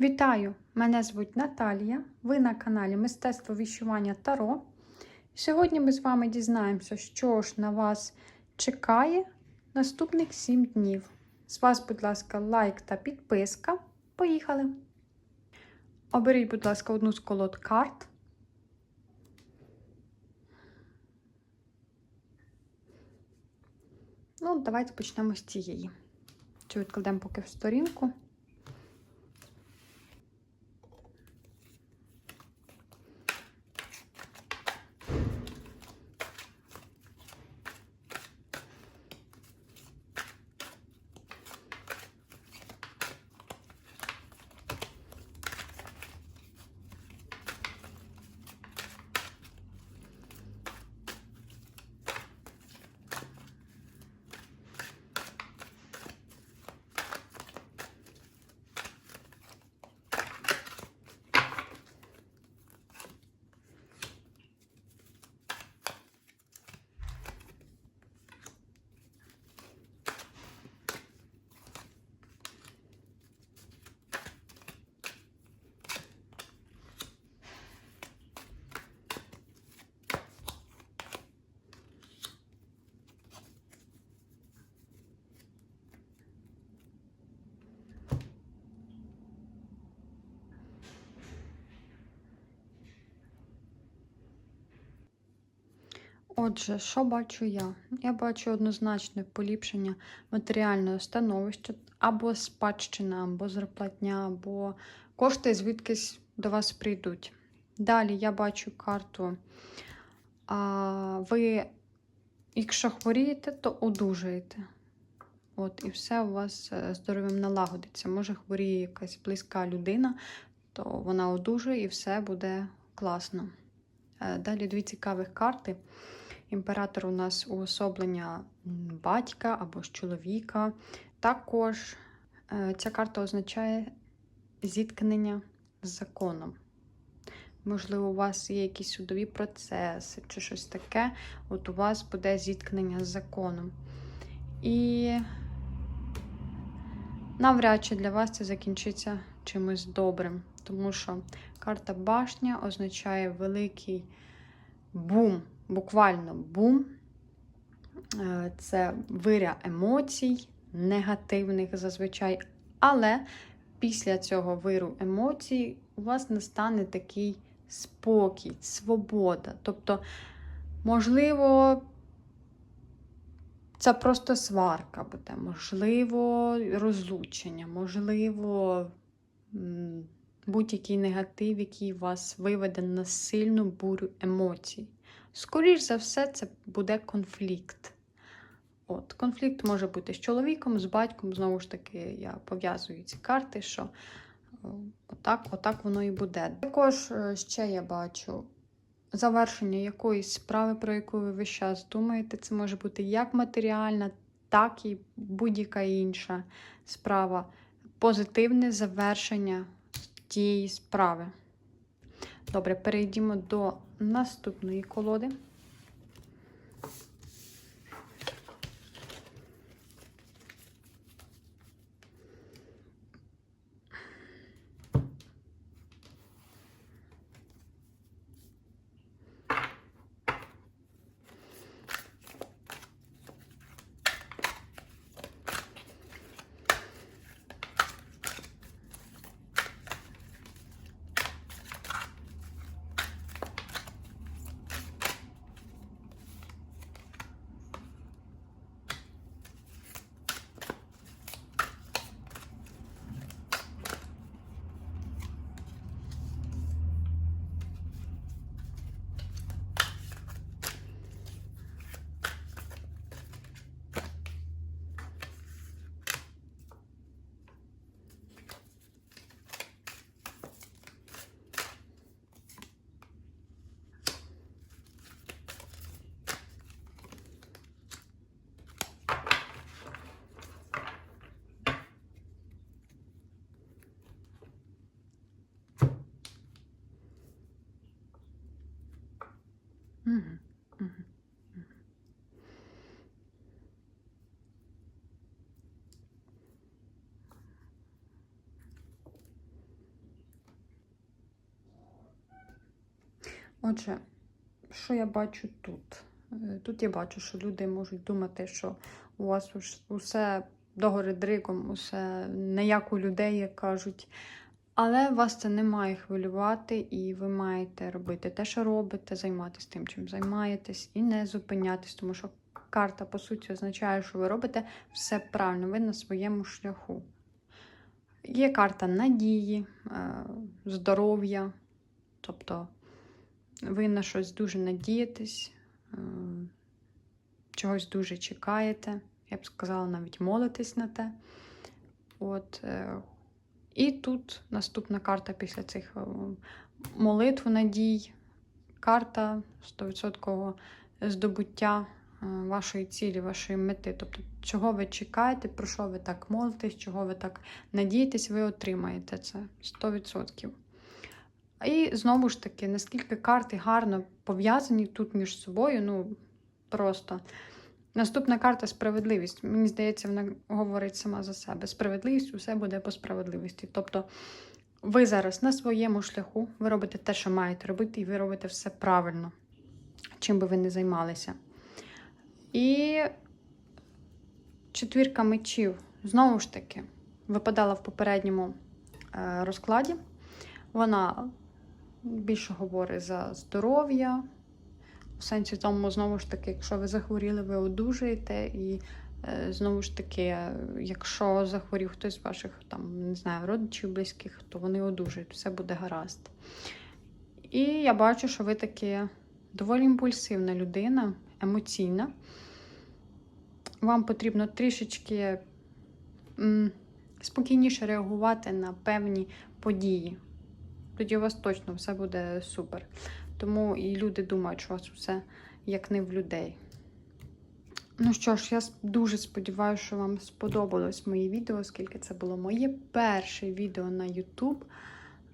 Вітаю! Мене звуть Наталія. Ви на каналі Мистецтво віщування Таро. Сьогодні ми з вами дізнаємося, що ж на вас чекає наступних 7 днів. З вас, будь ласка, лайк та підписка. Поїхали! Оберіть, будь ласка, одну з колод карт. Ну, давайте почнемо з цієї. Цю відкладемо поки в сторінку. Отже, що бачу я? Я бачу однозначне поліпшення матеріального становища, або спадщина, або зарплатня, або кошти звідкись до вас прийдуть. Далі я бачу карту. А, Ви, якщо хворієте, то одужаєте. От, і все у вас здоров'ям налагодиться. Може, хворіє якась близька людина, то вона одужує і все буде класно. Е, Далі дві цікавих карти. Імператор у нас уособлення батька або ж чоловіка. Також е, ця карта означає зіткнення з законом. Можливо, у вас є якісь судові процеси чи щось таке, от у вас буде зіткнення з законом. І навряд чи для вас це закінчиться чимось добрим, тому що карта башня означає великий бум буквально бум. Е, це виря емоцій, негативних зазвичай. Але після цього виру емоцій у вас настане такий спокій, свобода. Тобто, можливо, це просто сварка буде, можливо, розлучення, можливо, будь-який негатив, який вас виведе на сильну бурю емоцій. Скоріш за все, це буде конфлікт. От, Конфлікт може бути з чоловіком, з батьком, знову ж таки, я пов'язую ці карти, що отак, отак воно і буде. Також е, ще я бачу завершення якоїсь справи, про яку ви весь час думаєте. Це може бути як матеріальна, так і будь-яка інша справа. Позитивне завершення тієї справи. Добре, перейдімо до наступної колоди. Отже, що я бачу тут? Е, Тут я бачу, що люди можуть думати, що у вас усе догори дригом, усе не як у людей, як кажуть. Але вас це не має хвилювати, і ви маєте робити те, що робите, займатися тим, чим займаєтесь, і не зупинятись, тому що карта, по суті, означає, що ви робите все правильно, ви на своєму шляху. Є карта надії, е, здоров'я, тобто ви на щось дуже надієтесь, е, чогось дуже чекаєте. Я б сказала, навіть молитесь на те. От, е, і тут наступна карта після цих е, молитв, надій, карта 100% здобуття вашої цілі, вашої мети. Тобто, чого ви чекаєте, про що ви так молитесь, чого ви так надієтесь, ви отримаєте це 100%. І знову ж таки, наскільки карти гарно пов'язані тут між собою, ну просто. Наступна карта справедливість. Мені здається, вона говорить сама за себе. Справедливість усе буде по справедливості. Тобто ви зараз на своєму шляху, ви робите те, що маєте робити, і ви робите все правильно, чим би ви не займалися. І четвірка мечів, знову ж таки, випадала в попередньому е, розкладі. Вона більше говорить за здоров'я. В сенсі тому, знову ж таки, якщо ви захворіли, ви одужаєте. І е, знову ж таки, якщо захворів хтось з ваших там, не знаю, родичів близьких, то вони одужають, все буде гаразд. І я бачу, що ви таки доволі імпульсивна людина, емоційна. Вам потрібно трішечки м, спокійніше реагувати на певні події. Тоді у вас точно все буде супер. Тому і люди думають, що у вас все як не в людей. Ну що ж, я дуже сподіваюся, що вам сподобалось моє відео, оскільки це було моє перше відео на YouTube.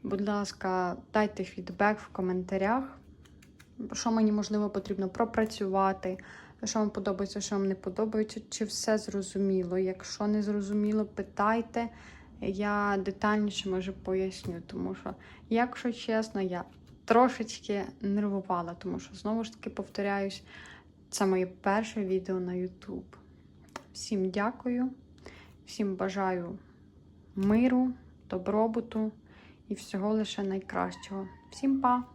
Будь ласка, дайте фідбек в коментарях, що мені можливо потрібно пропрацювати, що вам подобається, що вам не подобається, чи все зрозуміло. Якщо не зрозуміло, питайте. Я детальніше може поясню, тому що, якщо чесно, я трошечки нервувала, тому що знову ж таки повторяюсь, це моє перше відео на YouTube. Всім дякую, всім бажаю миру, добробуту і всього лише найкращого. Всім па!